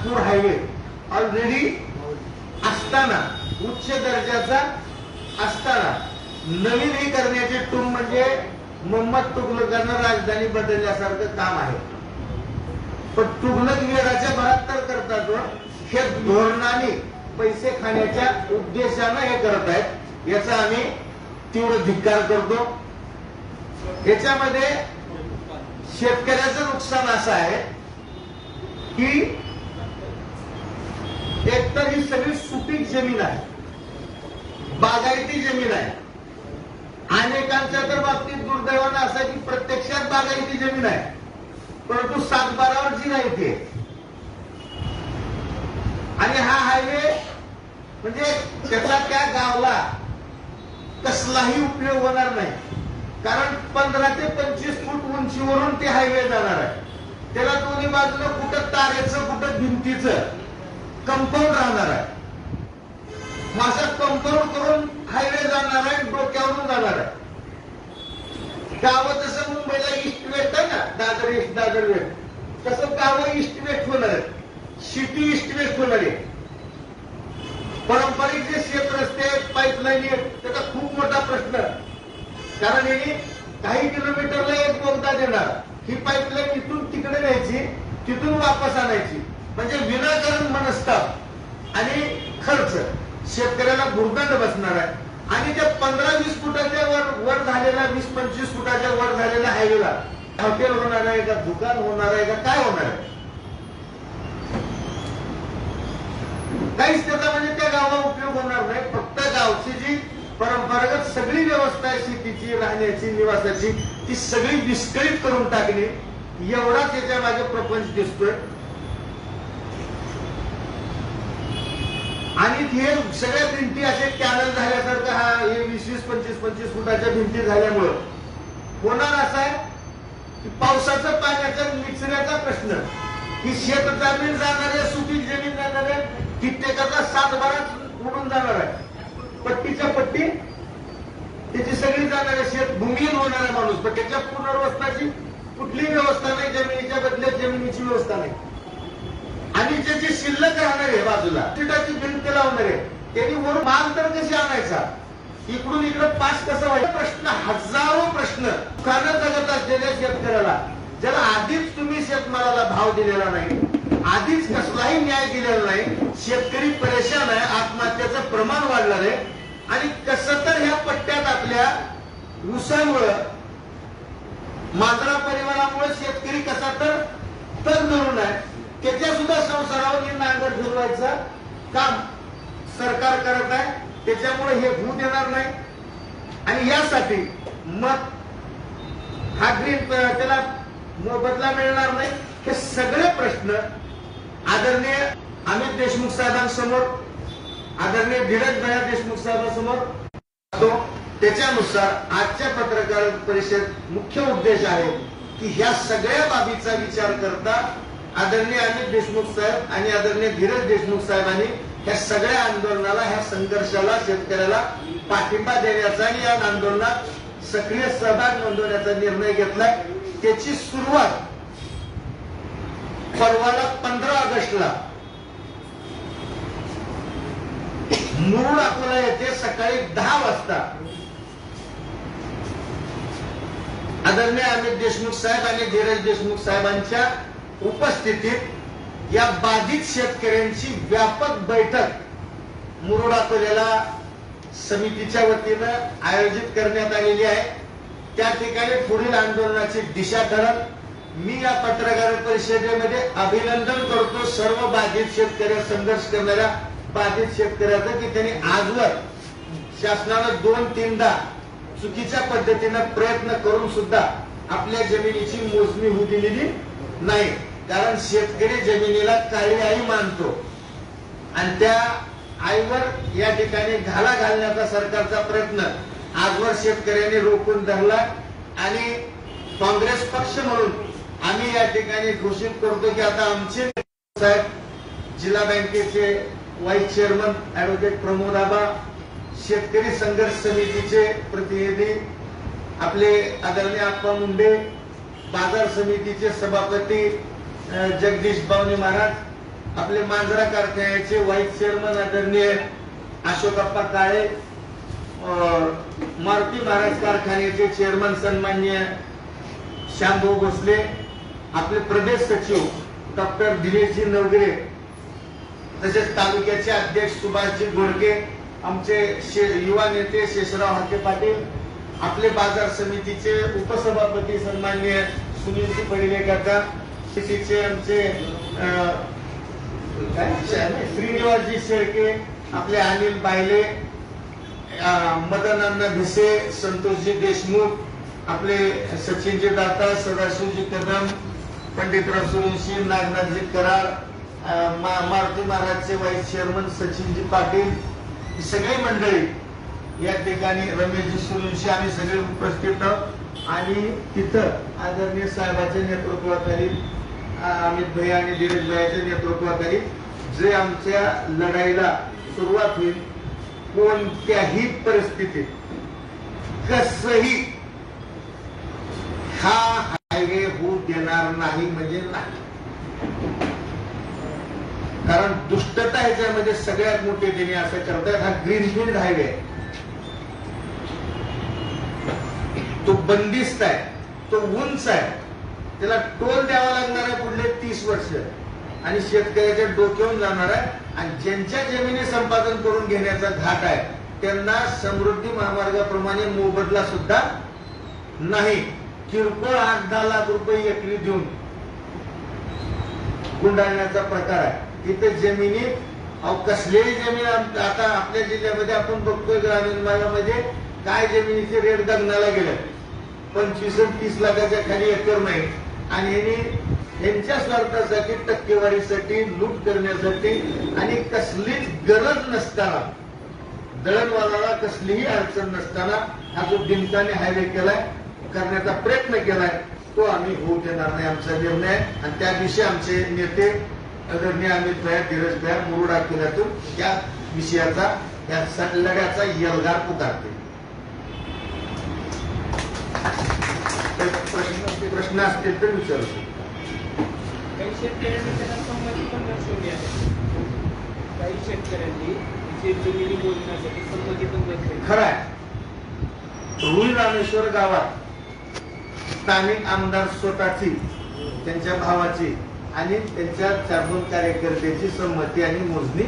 Nagpur highway. Already असताना उच्च दर्जाचा असताना नवीन हे करण्याचे टूम म्हणजे मोहम्मद तुगलकांना राजधानी बदलल्यासारखं काम आहे. पण तुगलक वेळाच्या भरात तर करतात हो. हे धोरणाने पैसे खाण्याच्या उद्देशानं हे करत आहेत. याचा आम्ही तीव्र धिक्कार करतो. याच्यामध्ये शेतकऱ्याचं नुकसान असं आहे की एकतर ही सगळी सुपीक जमीन आहे. बागायती जमीन आहे. अनेकांच्या तर बाबतीत दुर्दैवानं असं की प्रत्यक्षात बागायती जमीन आहे. परंतु सातबारावर जी नाही ते. आणि हा हायवे म्हणजे त्याचा त्या गावला कसलाही उपयोग होणार नाही. कारण पंधरा ते पंचवीस फूट उंचीवरून ते हायवे जाणार आहे. त्याला दोन्ही बाजूला कुठं तारेचं कुठं भिंतीचं कंपाऊंड राहणार आहे. मग कंपाऊंड करून हायवे जाणार आहे डोक्यावरून जाणार आहे. गावं जसं मुंबईला ईस्ट वेस्ट आहे ना दादर ईस्ट दादर वेस्ट तसं गावं ईस्ट वेस्ट होणार आहेत. सिटी ईस्ट वेस्ट होणार आहे. पारंपरिक जे शेत रस्ते पाईपलाईन त्याचा खूप मोठा प्रश्न. कारण हे काही किलोमीटरला एक बोगदा देणार. ही पाईपलाईन इथून तिकडे न्यायची तिथून वापस आणायची. म्हणजे विनाकारण मनस्ताप आणि खर्च. शेतकऱ्याला भुर्दंड बसणार आहे. आणि त्या पंधरा वीस फुटाच्या वर वर झालेला वीस पंचवीस फुटाच्या वर झालेला हायवेला हॉटेल होणार आहे का दुकान होणार आहे का काय होणार आहे? काहीच त्याचा म्हणजे त्या गावाला उपयोग होणार नाही. फक्त गावची जी परंपरागत सगळी व्यवस्था आहे शेतीची राहण्याची निवासाची ती सगळी विस्कळीत करून टाकणे एवढाच याच्या मागे प्रपंच दिसतोय. आणि हे सगळ्या भिंती असे कॅनल झाल्यासारखं हा हे वीस वीस पंचवीस पंचवीस फुटाच्या भिंती झाल्यामुळं. होणार असा आहे की पावसाचा पाण्याचा निचऱ्याचा प्रश्न. ही शेत जमीन जाणाऱ्या सुपीक जमीन जाणाऱ्या कित्येकाचा सात बारा उडून जाणार आहे. पट्टीच्या पट्टी त्याची सगळी जाणारे शेत भूमिहीन होणारा माणूस. पण त्याच्या पुनर्वसनाची कुठली व्यवस्था नाही जमिनीच्या बदल्यात जमिनीची व्यवस्था नाही. आणि जे शिल्लक राहणार आहे बाजूला तिटाची भिंत लावणार आहे त्यांनी वरून माल तर कशी आणायचा? इकडून इकडं पास कसं व्हायचं? प्रश्न हजारो प्रश्न खाणं जगत असलेल्या शेतकऱ्याला ज्याला आधीच तुम्ही शेतमालाला भाव दिलेला नाही आधीच कसलाही न्याय दिलेला नाही शेतकरी परेशान आहे आत्महत्याचं प्रमाण वाढलं आहे आणि कस तर ह्या पट्ट्यात आपल्या ऊसामुळं माजरा परिवारामुळे शेतकरी कसा तर तर धरून आहे. त्याच्या सुद्धा संसारावर नांगर फिरवायचं काम सरकार करत आहे. त्याच्यामुळे हे होऊ देणार नाही. आणि यासाठी मग हा ग्रीन त्याला मोबदला मिळणार नाही. हे सगळे प्रश्न आदरणीय अमित देशमुख साहेबांसमोर आदरणीय धीरज भया देशमुख साहेबांसमोर असतो त्याच्यानुसार आजच्या पत्रकार परिषद मुख्य उद्देश आहे की ह्या सगळ्या बाबीचा विचार करता आदरणीय अमित देशमुख साहेब आणि आदरणीय धीरज देशमुख साहेबांनी ह्या सगळ्या आंदोलनाला ह्या संघर्षाला शेतकऱ्याला पाठिंबा देण्याचा आणि या आंदोलनात सक्रिय सहभाग नोंदवण्याचा निर्णय घेतलाय. त्याची सुरुवात परवाला पंधरा ऑगस्टला मुरुड अकोला येथे सकाळी दहा वाजता आदरणीय अमित देशमुख साहेब आणि धीरज देशमुख साहेबांच्या उपस्थितीत या बाधित शेतकऱ्यांची व्यापक बैठक मुरुडा अकोल्याला समितीच्या वतीनं आयोजित करण्यात आलेली आहे. त्या ठिकाणी पुढील आंदोलनाची दिशा ठरत मी या पत्रकार परिषदेमध्ये अभिनंदन करतो सर्व बाधित शेतकऱ्या संघर्ष करणाऱ्या बाधित शेतकऱ्याचं की त्यांनी आजवर शासनानं दोन तीनदा चुकीच्या पद्धतीनं प्रयत्न करून सुद्धा आपल्या जमिनीची मोजणी होऊ दिलेली नाही. कारण शेतकरी जमिनीला काळी आई मानतो. आणि त्या आईवर या ठिकाणी घाला घालण्याचा सरकारचा प्रयत्न. आजवर शेतकऱ्यांनी रोखून धरला आणि काँग्रेस पक्ष म्हणून आम्ही या ठिकाणी घोषित करतो की आता आमचे साहेब जिल्हा बँकेचे vice chairman advocate Pramod Aba शेतकरी संघर्ष समितीचे प्रतिनिधी आपले आदरणीय आप्पा मुंडे बाजार समितीचे सभापती जगदीश बावनी महाराज आपले मांजरा कारखान्याचे व्हाईस चेअरमन आदरणीय अशोकप्पा काळे मारुती महाराज कारखान्याचे चेअरमन सन्मान्य श्यामभाऊ भोसले आपले प्रदेश सचिव डॉक्टर दिनेशजी नवगिरे तसेच तालुक्याचे अध्यक्ष सुभाषजी घोडके आमचे शे- युवा नेते शेषराव हाके पाटील आपले बाजार समितीचे उपसभापती सन्मान्य सुनीलजी पडिले सीचे आमचे श्रीनिवासजी शेळके आपले अनिल बायले अं, भिसे संतोषजी देशमुख आपले सचिनजी दाता सदाशिवजी कदम पंडितराव सुरेशी नागनाथजी कराड मा- मारुती महाराजचे व्हाईस चेअरमन सचिनजी पाटील ही सगळी मंडळी या ठिकाणी रमेशजी सुरेशी आम्ही सगळे उपस्थित आहोत. आणि तिथं आदरणीय साहेबांच्या नेतृत्वाखाली अमित भाई आणि धीरज भाईच्या नेतृत्वाखाली जे आमच्या लढाईला सुरुवात होईल कोणत्याही परिस्थितीत कसही हा हायवे होऊ देणार नाही म्हणजे नाही. कारण दुष्टता ह्याच्यामध्ये सगळ्यात मोठी देणे असं करतात हा ग्रीनफील्ड हायवे आहे तो बंदिस्त आहे तो उंच आहे. त्याला टोल द्यावा लागणार आहे पुढले तीस वर्ष. आणि शेतकऱ्याच्या डोक्यावून जाणार आहे. आणि ज्यांच्या जमिनी संपादन करून घेण्याचा घाट आहे त्यांना समृद्धी महामार्गाप्रमाणे मोबदला सुद्धा नाही. किरकोळ आठ दहा लाख रुपये एकरी देऊन गुंडाळण्याचा प्रकार आहे. इथे जमिनीत अहो कसलीही जमीन आता आपल्या जिल्ह्यामध्ये आपण बघतोय ग्रामीण भागामध्ये काय जमिनीचे रेट गगनाला गेले पंचवीस तीस लाखाच्या खाली एकर नाही. आणि यांनी यांच्या स्वार्थासाठी टक्केवारीसाठी लूट करण्यासाठी आणि कसलीच गरज नसताना दळणवालाला कसलीही अडचण नसताना हा जो डिंकाने हायवे केलाय करण्याचा प्रयत्न केलाय तो आम्ही होऊ देणार नाही आमचा निर्णय. आणि त्या दिवशी आमचे नेते आदरणीय अमित भाया धीरज भाया मुरुडा किल्ल्यातून या विषयाचा या लढ्याचा यलगार पुकारते प्रश्न असतील तर विचारू शकता. काही शेतकऱ्यांनी त्याला संमती पण दर्शवली आहे. काही शेतकऱ्यांनी जे जमिनी मोजण्यासाठी संमती पण दर्शवली खरं आहे. रुई रामेश्वर गावात स्थानिक आमदार स्वतःची त्यांच्या भावाची आणि त्यांच्या चार दोन कार्यकर्त्याची संमती आणि मोजणी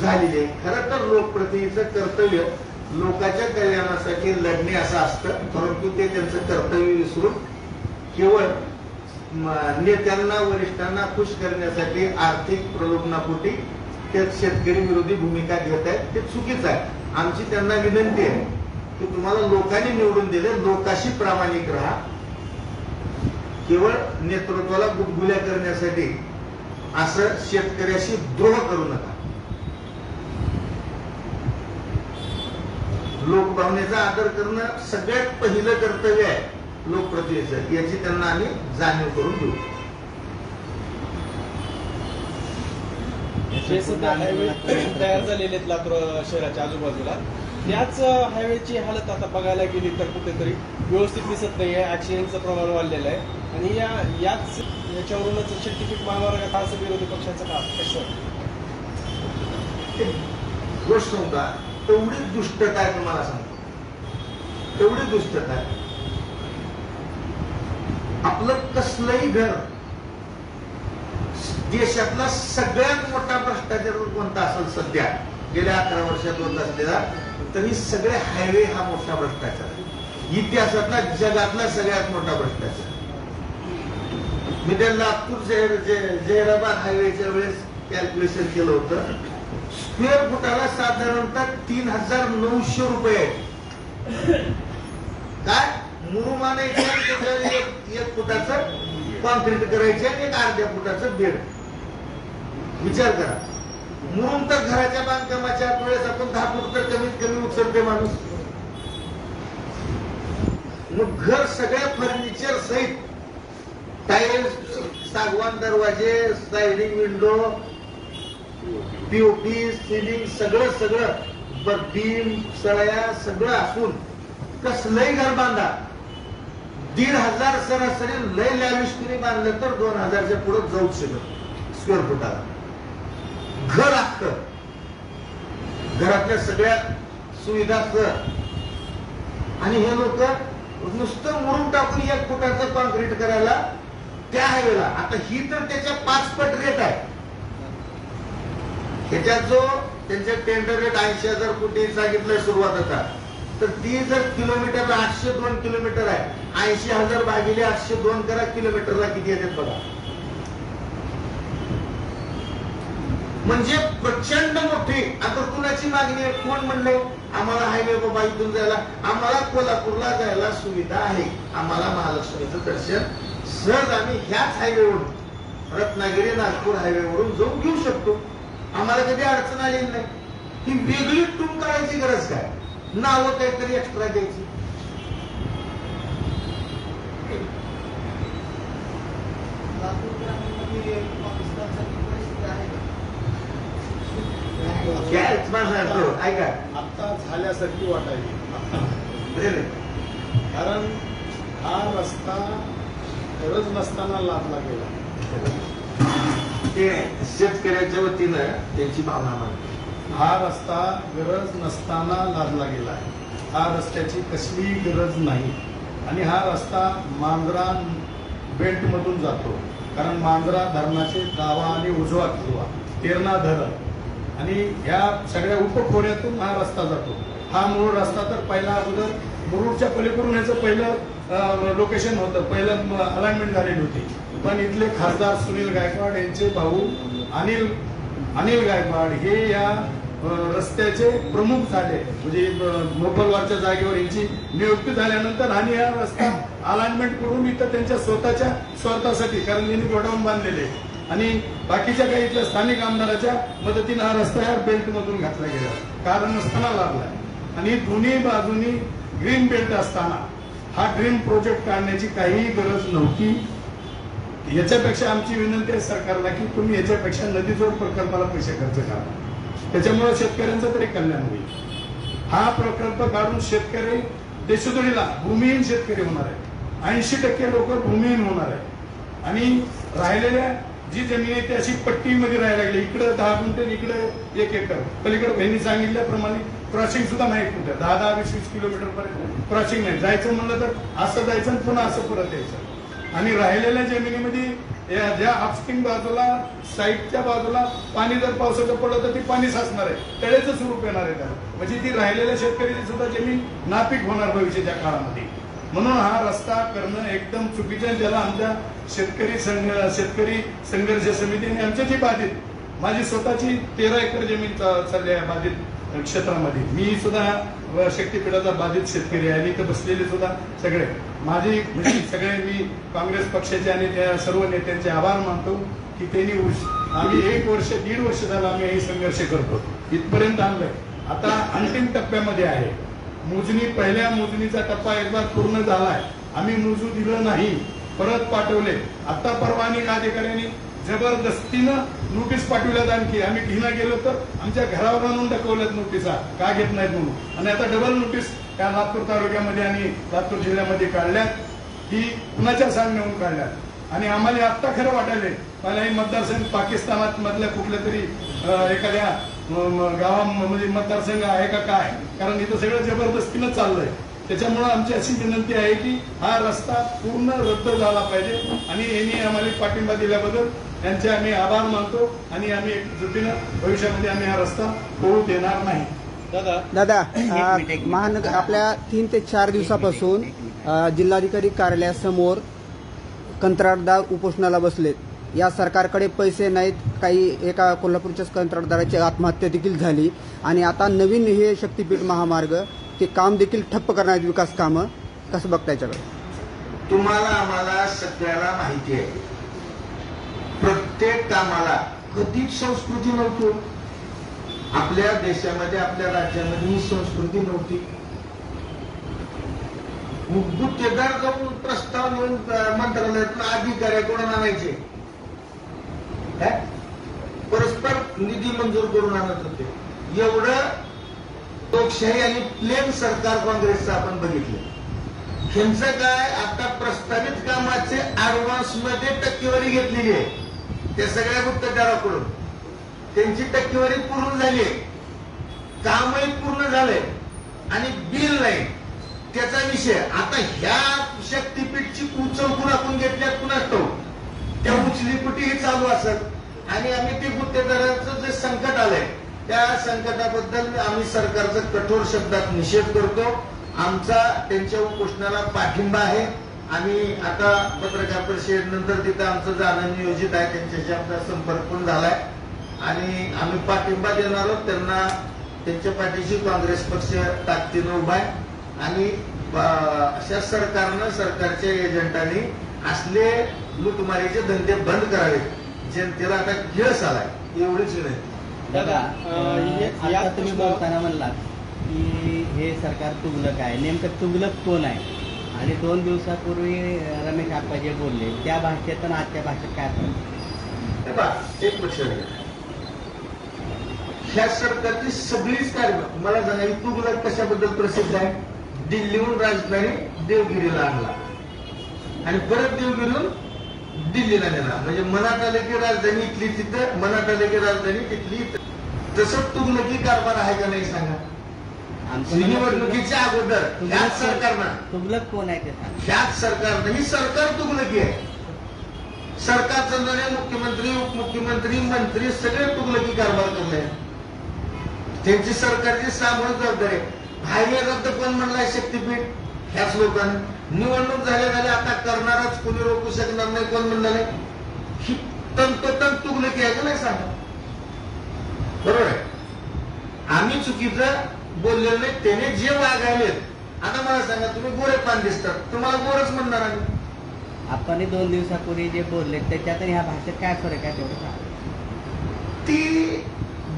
झालेली आहे. खरं तर लोकप्रतिनिधीचं कर्तव्य लोकांच्या कल्याणासाठी लढणे असं असतं परंतु ते त्यांचं कर्तव्य विसरून केवळ नेत्यांना वरिष्ठांना खुश करण्यासाठी आर्थिक प्रलोभनापोटी ते शेतकरी विरोधी भूमिका घेत आहेत. ते चुकीचं आहे. आमची त्यांना विनंती आहे की तुम्हाला लोकांनी निवडून दिले लोकाशी प्रामाणिक राहा. केवळ नेतृत्वाला गुदगुल्या करण्यासाठी असं शेतकऱ्याशी द्रोह करू नका. लोकभावनेचा आदर करणं सगळ्यात पहिलं कर्तव्य आहे. लोकप्रतिनिधीचं याची त्यांना आम्ही जाणीव करून देऊ. जे सध्या हायवे तयार झालेले आहेत लातूर शहराच्या आजूबाजूला. त्याच हायवेची हालत आता बघायला गेली तर कुठेतरी व्यवस्थित दिसत नाहीये. ऍक्सिडेंटचं प्रमाण वाढलेलं आहे. आणि या याच याच्यावरूनच शक्तीपीठ महामार्ग हा असं विरोधी पक्षाचं का कसं गोष्ट नव्हता तेवढी दुष्टता आहे तुम्हाला सांगतो. तेवढी दुष्टता आहे. आपलं कसलंही घर देशातला सगळ्यात मोठा भ्रष्टाचार कोणता असेल सध्या गेल्या अकरा वर्षात होत असलेला तरी सगळे हायवे हा मोठा भ्रष्टाचार आहे. इतिहासातला जगातला सगळ्यात मोठा भ्रष्टाचार मी त्या नागपूर जहिराबाद हायवेच्या वेळेस कॅल्क्युलेशन केलं होतं. स्क्वेअर फुटाला साधारणतः तीन हजार नऊशे रुपये काय? मुरुम एक एक फुटाचं कॉन्क्रीट करायचे आणि एक अर्ध्या फुटाचं बेड. विचार करा. मुरुम तर घराच्या बांधकामाच्या वेळेस आपण दहा फूट तर कमीत कमी उचलते माणूस. मग घर सगळ्या फर्निचर सहित टाईल्स सागवान दरवाजे स्लायडिंग विंडो पीओपी सिलिंग सगळं सगळं. बीम सळया सगळं असून कसलंही घर बांधा. दीड हजार सरासरी लय लॅविश बांधलं तर दोन हजारच्या पुढे जाऊच शकत स्क्वेअर फुटाला असतं घरातल्या सगळ्या सुविधा असतं आणि हे लोक नुसतं मुरून टाकून एक फुटाचं कॉन्क्रीट करायला त्या हायवेला आता ही तर त्याच्या पाच पट रेट आहे. ह्याच्यात जो त्यांचे टेंडर रेट ऐंशी हजार कोटी सांगितलंय सुरुवातीचा तर ती जर किलोमीटर आठशे दोन किलोमीटर आहे ऐंशी हजार भागिले आठशे दोन करा किलोमीटरला किती येतात बघा. म्हणजे प्रचंड मोठी आता कुणाची मागणी आहे? कोण म्हणले? आम्हाला हायवे बाबा इथून जायला आम्हाला कोल्हापूरला जायला सुविधा आहे. आम्हाला महालक्ष्मीचं दर्शन सहज आम्ही ह्याच हायवेवरून रत्नागिरी नागपूर हायवेवरून जाऊन घेऊ शकतो. आम्हाला कधी अडचण आलेली नाही. ही वेगळी टूम करायची गरज काय? नावं काहीतरी एक्स्ट्रा द्यायची. ऐका आता झाल्यासारखी रेल्वे. कारण हा रस्ता गरज नसताना लादला गेला. ते शेतकऱ्याच्या वतीनं त्यांची भावना मांडली. हा रस्ता गरज नसताना लादला गेला आहे. हा रस्त्याची कसलीही गरज नाही. आणि हा रस्ता मांजरा बेल्टमधून जातो. कारण मांजरा धरणाचे डावा आणि उजवा किंवा तेरणा धरण. आणि ह्या सगळ्या उपखोऱ्यातून हा रस्ता जातो. हा मूळ रस्ता तर पहिला अगोदर मुरुडच्या पलीकडून याचं पहिलं लोकेशन होतं. पहिलं अलाइनमेंट झालेली होती. पण इथले खासदार सुनील गायकवाड यांचे भाऊ अनिल अनिल गायकवाड हे या रस्त्याचे प्रमुख झाले. म्हणजे अ, मोपलवारच्या जागेवर यांची नियुक्ती झाल्यानंतर आणि हा रस्ता अलाइनमेंट करून इथं त्यांच्या स्वतःच्या स्वार्थासाठी कारण यांनी गोडाऊन बांधलेले. आणि बाकीच्या काही इथल्या स्थानिक आमदाराच्या मदतीने हा रस्ता या बेल्ट मधून घातला गेला. कारण नसताना लागलाय आणि दोन्ही बाजूनी ग्रीन बेल्ट असताना हा ड्रीम प्रोजेक्ट काढण्याची काहीही गरज नव्हती. याच्यापेक्षा आमची विनंती आहे सरकारला की तुम्ही याच्यापेक्षा नदीजोड प्रकल्पाला पैसे खर्च करा. त्याच्यामुळे शेतकऱ्यांचं तरी कल्याण होईल. हा प्रकल्प काढून शेतकरी देशोधडीला भूमिहीन शेतकरी होणार आहे. ऐंशी टक्के लोक भूमिहीन होणार आहे. आणि राहिलेल्या जी जमीन आहे ती अशी पट्टीमध्ये राहायला लागली. इकडं दहा क्विंटल इकडे एक एकर. पलीकडे बहिणी सांगितल्याप्रमाणे क्रॉसिंग सुद्धा नाही कुठे. दहा दहा वीस वीस किलोमीटर पर्यंत क्रॉसिंग नाही. जायचं म्हणलं तर असं जायचं आणि पुन्हा असं परत यायचं. आणि राहिलेल्या जमिनीमध्ये या ज्या अपस्ट्रीम बाजूला साईडच्या बाजूला पाणी जर पावसाचं पडलं तर ती पाणी साचणार आहे. तळेचं स्वरूप येणार आहे त्याला. म्हणजे ती राहिलेल्या शेतकऱ्याची सुद्धा जमीन नापीक होणार भविष्याच्या काळामध्ये. म्हणून हा रस्ता करणं एकदम चुकीचं ज्याला आमच्या शेतकरी संघ शेतकरी संघर्ष समितीने आमच्याची बाधित माझी स्वतःची तेरा एकर जमीन चा- चालली आहे बाधित. क्षेत्रामध्ये. मी सुद्धा व शक्तीपीठाचा बाधित शेतकरी आहे. आणि इथं बसलेले सुद्धा सगळे. माझी सगळे मी काँग्रेस पक्षाचे आणि त्या सर्व नेत्यांचे आभार मानतो की त्यांनी आम्ही एक वर्ष दीड वर्ष झालं आम्ही हे संघर्ष करतो इथपर्यंत आणलंय. आता अंतिम टप्प्यामध्ये आहे. मोजणी पहिल्या मोजणीचा टप्पा एकदा पूर्ण झालाय. आम्ही मोजू दिलं नाही. परत पाठवले. आता परवानगी अधिकाऱ्यांनी जबरदस्तीनं नोटीस पाठवल्यात आणखी आम्ही घेणं गेलो तर आमच्या घरावर आणून दाखवल्यात नोटिसा का घेत नाहीत म्हणून? आणि आता डबल नोटीस त्या लातूर तालुक्यामध्ये आणि लातूर जिल्ह्यामध्ये काढल्यात. ही कुणाच्या सांगण्याहून काढल्यात? आणि आम्हाला आत्ता खरं वाटायले मला हे मतदारसंघ पाकिस्तानात मधल्या कुठल्या तरी एखाद्या गावामध्ये म्हणजे मतदारसंघ आहे का काय? कारण इथं सगळं जबरदस्तीनं चाललंय. त्याच्यामुळं आमची अशी विनंती आहे की हा रस्ता पूर्ण रद्द झाला पाहिजे. आणि यांनी आम्हाला पाठिंबा दिल्याबद्दल त्यांचे आम्ही आभार मानतो आणि आम्ही एकजुटीनं भविष्यामध्ये आम्ही हा रस्ता होऊ देणार नाही. दादा. दादा अ, महानगर आपल्या तीन ते चार दिवसापासून जिल्हाधिकारी कार्यालयासमोर कंत्राटदार उपोषणाला बसलेत. या सरकारकडे पैसे नाहीत काही एका कोल्हापूरच्याच कंत्राटदाराची आत्महत्या देखील झाली. आणि आता नवीन हे शक्तीपीठ महामार्ग ते काम देखील ठप्प करणार आहेत विकास कामं कसं बघता याच्याकडे? तुम्हाला आम्हाला सगळ्याला माहिती आहे. प्रत्येक कामाला कधीच संस्कृती नव्हती. आपल्या देशामध्ये आपल्या राज्यामध्ये ही संस्कृती नव्हती. गुत्तेदार जाऊन प्रस्ताव लिहून मंत्रालयातून अधिकाऱ्याकडून आणायचे? परस्पर निधी मंजूर करून आणत होते. एवढं लोकशाही आणि प्लेन सरकार काँग्रेसचं आपण बघितलं. ह्यांचं काय? आता प्रस्तावित कामाचे ऍडव्हान्समध्ये टक्केवारी घेतलेली आहे. त्या सगळ्या गुत्तेदाराकडून त्यांची टक्केवारी पूर्ण झाली कामही पूर्ण झालंय. आणि बिल नाही. त्याचा विषय. आता ह्या शक्तीपीठची उचलकून आपण घेतल्यात कुणाच तो त्या उचली चालू असत आणि आम्ही ते गुत्तेदारांचं जे संकट आलंय त्या संकटाबद्दल आम्ही सरकारचा कठोर शब्दात निषेध करतो. आमचा त्यांच्या उपोषणाला पाठिंबा आहे. आम्ही आता पत्रकार परिषदेनंतर तिथं आमचं जाणं नियोजित आहे त्यांच्याशी आमचा संपर्क पण झालाय. आणि आम्ही पाठिंबा देणार आहोत त्यांना त्यांच्या पाठीशी काँग्रेस पक्ष ताकदीनं उभा आहे. आणि अशा सरकारनं सरकारच्या एजंटांनी असले लुटमारीचे धंदे बंद करावेत. जनतेला आता किळस आलाय एवढीच नाही दादा, हे- तुम्ही बोलताना म्हणलात की हे सरकार तुगलक आहे. नेमकं तुगलक कोण आहे? आणि दोन दिवसापूर्वी रमेश आप्पा जे बोलले त्या भाषेत आणि आजच्या भाषेत काय फरक एक लक्षात ह्या सरकारची सगळीच कार्य मला सांगा तू तुगलक कशाबद्दल प्रसिद्ध आहे? दिल्लीहून राजधानी देवगिरीला आणला. आणि परत देवगिरीहून दिल्लीला नेला. म्हणजे मनात आलं की राजधानी इथली तिथं मनात आलं की राजधानी तिथली इथं. तसं तुगलकी कारभार आहे का नाही सांगा. निवडणुकीच्या अगोदर ह्याच सरकारनं. तुगलक कोण आहे ते सांग ह्याच सरकारनं. ही सरकार तुगलकी आहे. सरकार चालणारे मुख्यमंत्री उपमुख्यमंत्री मंत्री सगळे तुगलकी कारभार करले त्यांची सरकारची सामूहिक जबाबदारी आहे. हायवे रद्द कोण म्हणलाय शक्तीपीठ ह्याच लोकांनी. निवडणूक झाल्या झाल्या आता करणारच कोणी रोखू शकणार नाही कोण म्हणलं नाही. ही तंतोतंत तुगलकी आहे का नाही सांगा? बरोबर आहे. आम्ही चुकीचं बोललेलो नाही त्याने जे वागायलेत. आता मला सांगा तुम्ही गोरे पान दिसतात. तुम्हाला गोरच म्हणणार आम्ही. आपण दोन दिवसापूर्वी जे बोलले त्याच्यात ह्या भाषेत काय फरक आहे तेवढं ती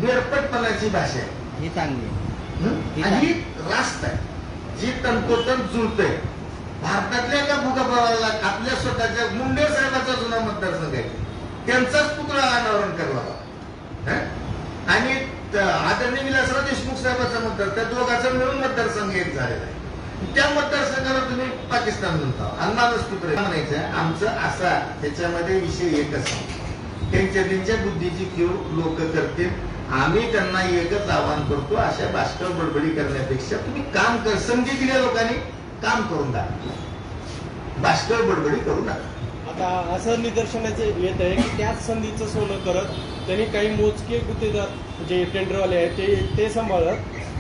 बेरपटपणाची भाषा आहे. ही चांगली आहे. हं? आणि. ही रास्त आहे. जी तंतोतंत जुळतंय भारतातल्या एका भूगभावाला आपल्या स्वतःच्या मुंडे साहेबाचा जुना मतदारसंघ आहे. त्यांचाच पुतळा अनावरण करला हं? आदरणीय विलासराव देशमुख साहेबाचा मतदार त्या दोघांचा मिळून मतदारसंघ एक झालेला आहे. त्या मतदारसंघाला तुम्ही पाकिस्तान म्हणता अन्नानच माणूस पुत्र म्हणायचं आमचं असा त्याच्यामध्ये विषय एकच आहे. त्यांच्या त्यांच्या बुद्धीची कीव लोक करतील. आम्ही त्यांना एकच आवाहन करतो अशा भाष्कर बडबडी करण्यापेक्षा तुम्ही काम कर. संधी दिल्या लोकांनी काम करून दाखवा. भाष्कर बडबडी करू नका. आता असं निदर्शनाच येत आहे की त्याच संधीचं सोनं करत त्यांनी काही मोजके गुत्तेदार जे टेंडरवाले आहेत ते ते सांभाळत.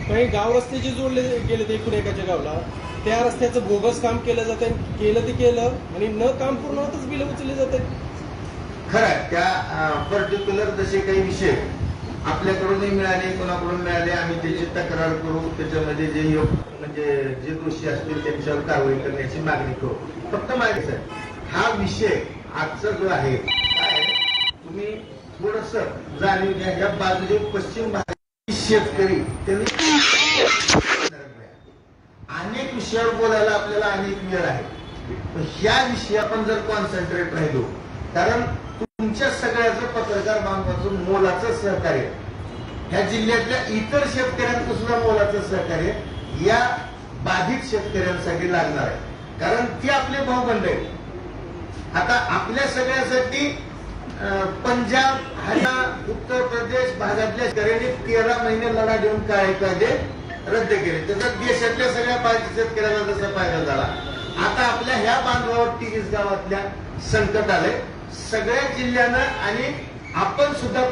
काही गाव रस्ते जे जोडले गेले ते एकूण एकाच्या गावला त्या रस्त्याचं बोगस काम केलं जातं केलं ते केलं आणि न काम पूर्ण होतच बिलं उचलले जाते खरं आहे, त्या पर्टिक्युलर जसे काही विषय आपल्याकडूनही मिळाले कोणाकडून मिळाले आम्ही त्याची तक्रार करू त्याच्यामध्ये जे योग म्हणजे जे दोषी असतील त्यांच्यावर कारवाई करण्याची मागणी करू. फक्त माहिती आहे हा विषय आजचा जो आहे काय? तुम्ही थोडस जाणीव घ्या. या बाजूने पश्चिम भारत शेतकरी त्यांनी अनेक विषयावर बोलायला आपल्याला अनेक वेळ आहे. पण ह्या विषयी आपण जर कॉन्सन्ट्रेट राहिलो कारण तुमच्या सगळ्याचं पत्रकार बांधवाचं मोलाचं सहकार्य ह्या जिल्ह्यातल्या इतर शेतकऱ्यांचं सुद्धा मोलाचं सहकार्य या बाधित शेतकऱ्यांसाठी लागणार आहे. कारण ते आपले भाऊबंद आहेत. आता आपल्या सगळ्यासाठी पंजाब हरियाणा उत्तर प्रदेश भागातल्या शेतकऱ्यांनी तेरा महिने लढा देऊन काय कायदे रद्द केले. त्याचा देशातल्या सगळ्या बाधित शेतकऱ्याला जसा फायदा झाला. आता आपल्या ह्या बांधवावर तिरीस गावातल्या संकट आले सगळ्या जिल्ह्यानं आणि आपण सुद्धा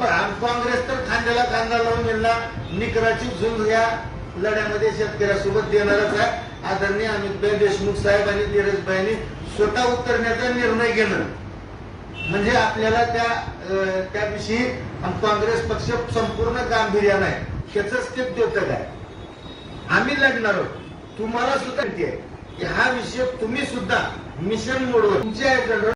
काँग्रेस तर खांद्याला खांदा लावून यांना निकराची झुंज या लढ्यामध्ये शेतकऱ्यासोबत देणारच आहे. आदरणीय अमितभाई देशमुख साहेब आणि धीरजभाईंनी स्वतः उतरण्याचा निर्णय घेणं. म्हणजे आपल्याला त्या त्याविषयी काँग्रेस पक्ष संपूर्ण गांभीर्यानं आहे. ह्याच ते द्योतक आहे आम्ही लढणार आहोत. तुम्हाला सुद्धा माहिती आहे की हा विषय तुम्ही सुद्धा मिशन मोडवर तुमच्या